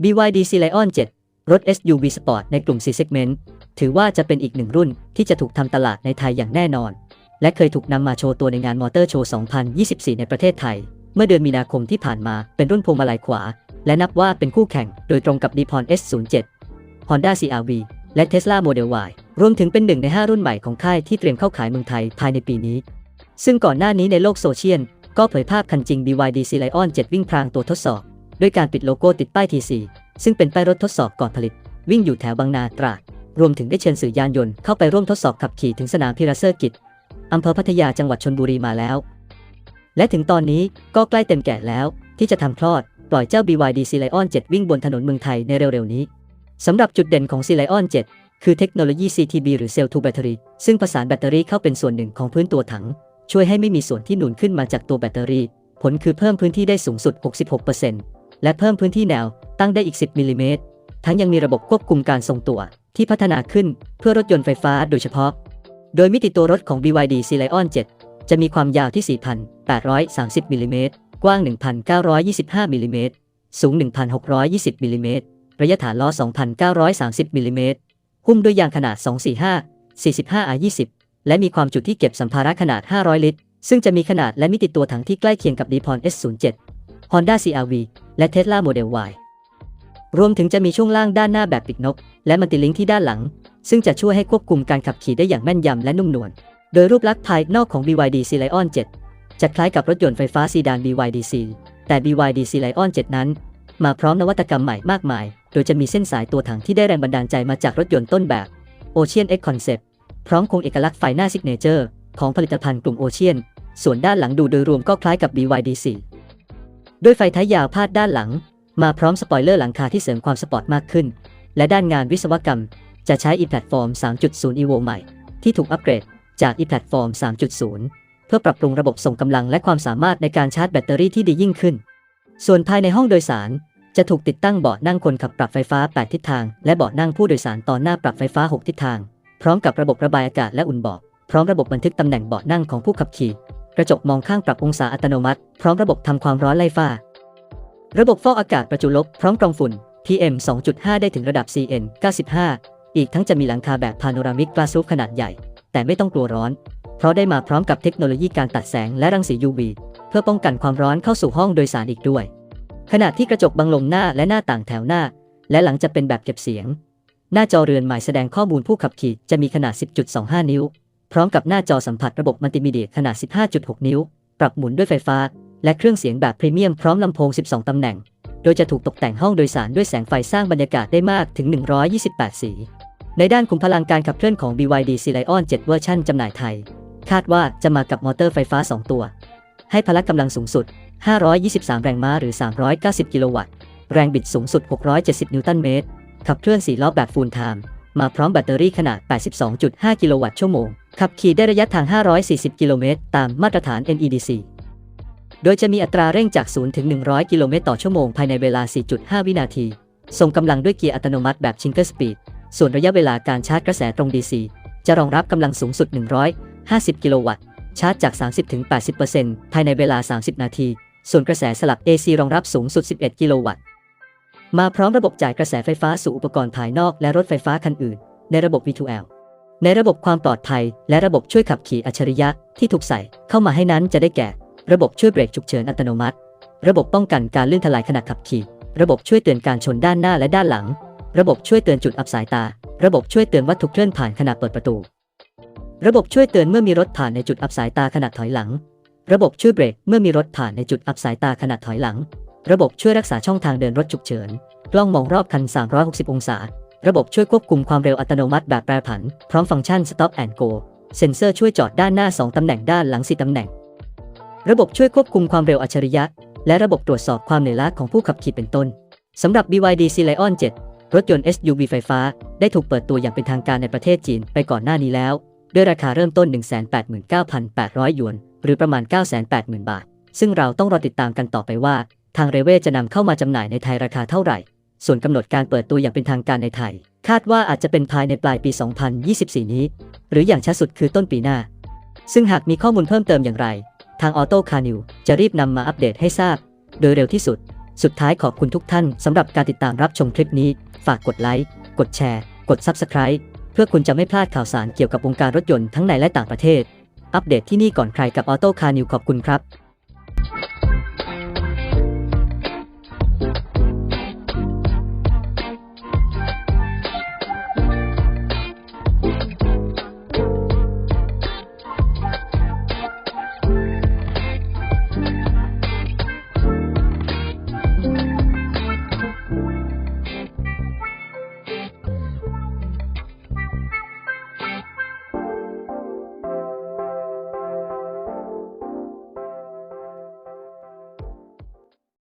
BYD Sea Lion 7 รถ SUV Sport ในกลุ่ม C Segment ถือว่าจะเป็นอีกหนึ่งรุ่นที่จะถูกทำตลาดในไทยอย่างแน่นอน และเคยถูกนำมาโชว์ตัวในงานมอเตอร์โชว์ 2024 ในประเทศไทย เมื่อเดือนมีนาคมที่ผ่านมาเป็นรุ่นพวงมาลัยขวา และนับว่าเป็นคู่แข่งโดยตรงกับ Nippon S07 Honda CR-V และ Tesla Model Y รวมถึงเป็นหนึ่งใน 5 รุ่นใหม่ของค่ายที่เตรียมเข้าขายเมืองไทยภายในปีนี้ ซึ่งก่อนหน้านี้ในโลกโซเชียลก็เผยภาพคันจริง BYD Sea Lion 7 วิ่งพรางตัวทดสอบ ด้วยการปิดโลโก้ติดป้าย TC ซึ่งเป็นป้ายรถทดสอบก่อนผลิต วิ่งอยู่แถวบางนาตราด รวมถึงได้เชิญสื่อยานยนต์เข้าไปร่วมทดสอบขับขี่ถึงสนามพิราเซอร์กิจอำเภอพัทยาจังหวัดชนบุรีมาแล้ว และถึงตอนนี้ก็ใกล้เต็มแก่แล้ว ที่จะทำคลอดปล่อยเจ้า BYD Sea Lion 7 วิ่งบนถนนเมืองไทยในเร็วๆนี้สำหรับจุดเด่นของ Sea Lion 7 คือเทคโนโลยี CTB หรือ Cell to Battery ซึ่งผสานแบตเตอรี่เข้าเป็นส่วนหนึ่งของพื้นตัวถัง ช่วยให้ไม่มีส่วนที่หนุนขึ้นมาจากตัวแบตเตอรี่ ผลคือเพิ่มพื้นที่ได้สูงสุด 66% และเพิ่มพื้นที่แนวตั้งได้อีก 10มิลลิเมตรทั้งยังมีระบบควบคุมการทรงตัวที่พัฒนาขึ้นเพื่อรถยนต์ไฟฟ้าโดยเฉพาะ โดยมิติตัวรถของ BYD Silion 7 จะมีความยาวที่ 4,830มิลลิเมตรกว้าง 1,925มิลลิเมตรสูง 1,620มิลลิเมตรระยะฐานล้อ 2,930มิลลิเมตรหุ้มด้วยยางขนาด 245 45 R20 และมีความจุที่เก็บสัมภาระขนาด 500 ลิตร ซึ่งจะมีขนาดและมิติตัวถังที่ใกล้เคียงกับ Nippon S07 Honda CR-V และ Tesla Model Y รวมถึงจะมีช่วงล่างด้านหน้าแบบปีกนก และมัลติลิงที่ด้านหลัง ซึ่งจะช่วยให้ควบคุมการขับขี่ได้อย่างแม่นยำและนุ่มนวล โดยรูปลักษณ์ภายนอกของ BYD Sea Lion 7 จะคล้ายกับรถยนต์ไฟฟ้าซีดาน BYD Sea แต่ BYD Sea Lion 7 นั้น มาพร้อมนวัตกรรมใหม่มากมาย โดยจะมีเส้นสายตัวถังที่ได้แรงบันดาลใจมาจากรถยนต์ต้นแบบ Ocean X Concept พร้อมคงเอกลักษณ์ไฟหน้าซิกเนเจอร์ของผลิตภัณฑ์กลุ่ม Ocean ส่วนด้านหลังดูโดยรวมก็คล้ายกับ BYD Sea ด้วยไฟท้ายยาวพาดด้านหลัง มาพร้อมสปอยเลอร์หลังคาที่เสริมความสปอร์ตมากขึ้น และด้านงานวิศวกรรม จะใช้ e-platform 3.0 evo ใหม่ ที่ถูกอัปเกรดจาก e-platform 3.0 เพื่อปรับปรุงระบบส่งกำลังและความสามารถในการชาร์จแบตเตอรี่ที่ดียิ่งขึ้น ส่วนภายในห้องโดยสารจะถูกติดตั้งเบาะนั่งคนขับปรับไฟฟ้า 8 ทิศทาง และเบาะนั่งผู้โดยสารตอนหน้าปรับไฟฟ้า 6 ทิศทาง พร้อมกับระบบระบายอากาศและอุ่นเบาะพร้อมระบบบันทึกตำแหน่งเบาะนั่งของผู้ขับขี่ กระจกมองข้างปรับองศาอัตโนมัติ พร้อมระบบทำความร้อนไล่ฟ้า ระบบฟอกอากาศประจุลบพร้อมกรองฝุ่น PM 2.5 ได้ถึงระดับ CN 95 อีกทั้งจะมีหลังคาแบบพาโนรามิกกลาสรูฟขนาดใหญ่ แต่ไม่ต้องกลัวร้อน เพราะได้มาพร้อมกับเทคโนโลยีการตัดแสงและรังสี UV เพื่อป้องกันความร้อนเข้าสู่ห้องโดยสารอีกด้วย ขณะที่กระจกบังลมหน้าและหน้าต่างแถวหน้า และหลังจะเป็นแบบเก็บเสียง หน้าจอเรือนใหม่แสดงข้อมูลผู้ขับขี่จะมีขนาด 10.25 นิ้ว พร้อมกับหน้าจอสัมผัสระบบมัลติมีเดียขนาด 15.6 นิ้ว ปรับหมุนด้วยไฟฟ้า และเครื่องเสียงแบบพรีเมียมพร้อมลำโพง 12 ตำแหน่ง โดยจะถูกตกแต่งห้องโดยสารด้วยแสงไฟสร้างบรรยากาศได้มากถึง 128 สี ในด้านขุมพลังการขับเคลื่อนของ BYD Sea Lion 7 เวอร์ชันจำหน่ายไทย คาดว่าจะมากับมอเตอร์ไฟฟ้า 2 ตัว ให้พละกำลังสูงสุด 523 แรงม้าหรือ 390 กิโลวัตต์ แรงบิดสูงสุด 670 นิวตันเมตร ขับเคลื่อน4ล้อแบบฟูลไทม์ มาพร้อมแบตเตอรี่ขนาด 82.5 กิโลวัตต์ชั่วโมง ขับขี่ได้ระยะทาง 540 กิโลเมตร ตามมาตรฐาน NEDC โดยจะมีอัตราเร่งจาก 0 ถึง 100 กิโลเมตรต่อชั่วโมง ภายในเวลา 4.5 วินาที ส่งกำลังด้วยเกียร์อัตโนมัติแบบชิงเกิลสปีด ส่วนระยะเวลาการชาร์จกระแสตรง DC จะรองรับกำลังสูงสุด 150 กิโลวัตต์ ชาร์จจาก 30-80%ภายในเวลา 30 นาที ส่วนกระแสสลับ AC รองรับสูงสุด 11 กิโลวัตต์ มาพร้อมระบบจ่ายกระแสไฟฟ้าสู่อุปกรณ์ภายนอกและรถไฟฟ้าคันอื่น ในระบบ V2L ในระบบความปลอดภัย และระบบช่วยขับขี่อัจฉริยะที่ถูกใส่เข้ามาให้นั้นจะได้แก่ ระบบช่วยเบรกฉุกเฉินอัตโนมัติ ระบบป้องกันการลื่นถลายขณะขับขี่ ระบบช่วยเตือนการชนด้านหน้าและด้านหลัง ระบบช่วยเตือนจุดอับสายตา ระบบช่วยเตือนวัตถุเคลื่อนผ่านขณะเปิดประตู ระบบช่วยเตือนเมื่อมีรถผ่านในจุดอับสายตาขณะถอยหลัง ระบบช่วยเบรกเมื่อมีรถผ่านในจุดอับสายตาขณะถอยหลัง ระบบช่วยรักษาช่องทางเดินรถฉุกเฉิน กล้องมองรอบคัน 360 องศา ระบบช่วยควบคุมความเร็วอัตโนมัติแบบแปรผัน พร้อมฟังก์ชัน Stop and Go เซ็นเซอร์ช่วยจอดด้านหน้า 2 ตำแหน่งด้านหลัง 4 ตำแหน่ง ระบบช่วยควบคุมความเร็วอัจฉริยะ และระบบตรวจสอบความเหนื่อยล้าของผู้ขับขี่เป็นต้นสำหรับ BYD C Lion 7 รถยนต์ SUV ไฟฟ้า ได้ถูกเปิดตัวอย่างเป็นทางการในประเทศจีนไปก่อนหน้านี้แล้ว ด้วยราคาเริ่มต้น 189,800 หยวน หรือประมาณ 980,000 บาท ซึ่งเราต้องรอติดตามกันต่อไปว่า ทางเรเวจะนำเข้ามาจำหน่ายในไทยราคาเท่าไหร่ ส่วนกำหนดการเปิดตัวอย่างเป็นทางการในไทย คาดว่าอาจจะเป็นภายในปลายปี 2024 นี้ หรืออย่างช้าสุดคือต้นปีหน้า ซึ่งหากมีข้อมูลเพิ่มเติมอย่างไร ทาง Auto Car News จะรีบนำมาอัปเดตให้ทราบ โดยเร็วที่สุด สุดท้ายขอบคุณทุกท่านสำหรับการติดตามรับชมคลิปนี้ ฝากกดไลค์ กดแชร์ กด Subscribe เพื่อคุณจะไม่พลาดข่าวสารเกี่ยวกับวงการรถยนต์ทั้งในและต่างประเทศ อัปเดตที่นี่ก่อนใครกับ Auto Car News ขอบคุณครับ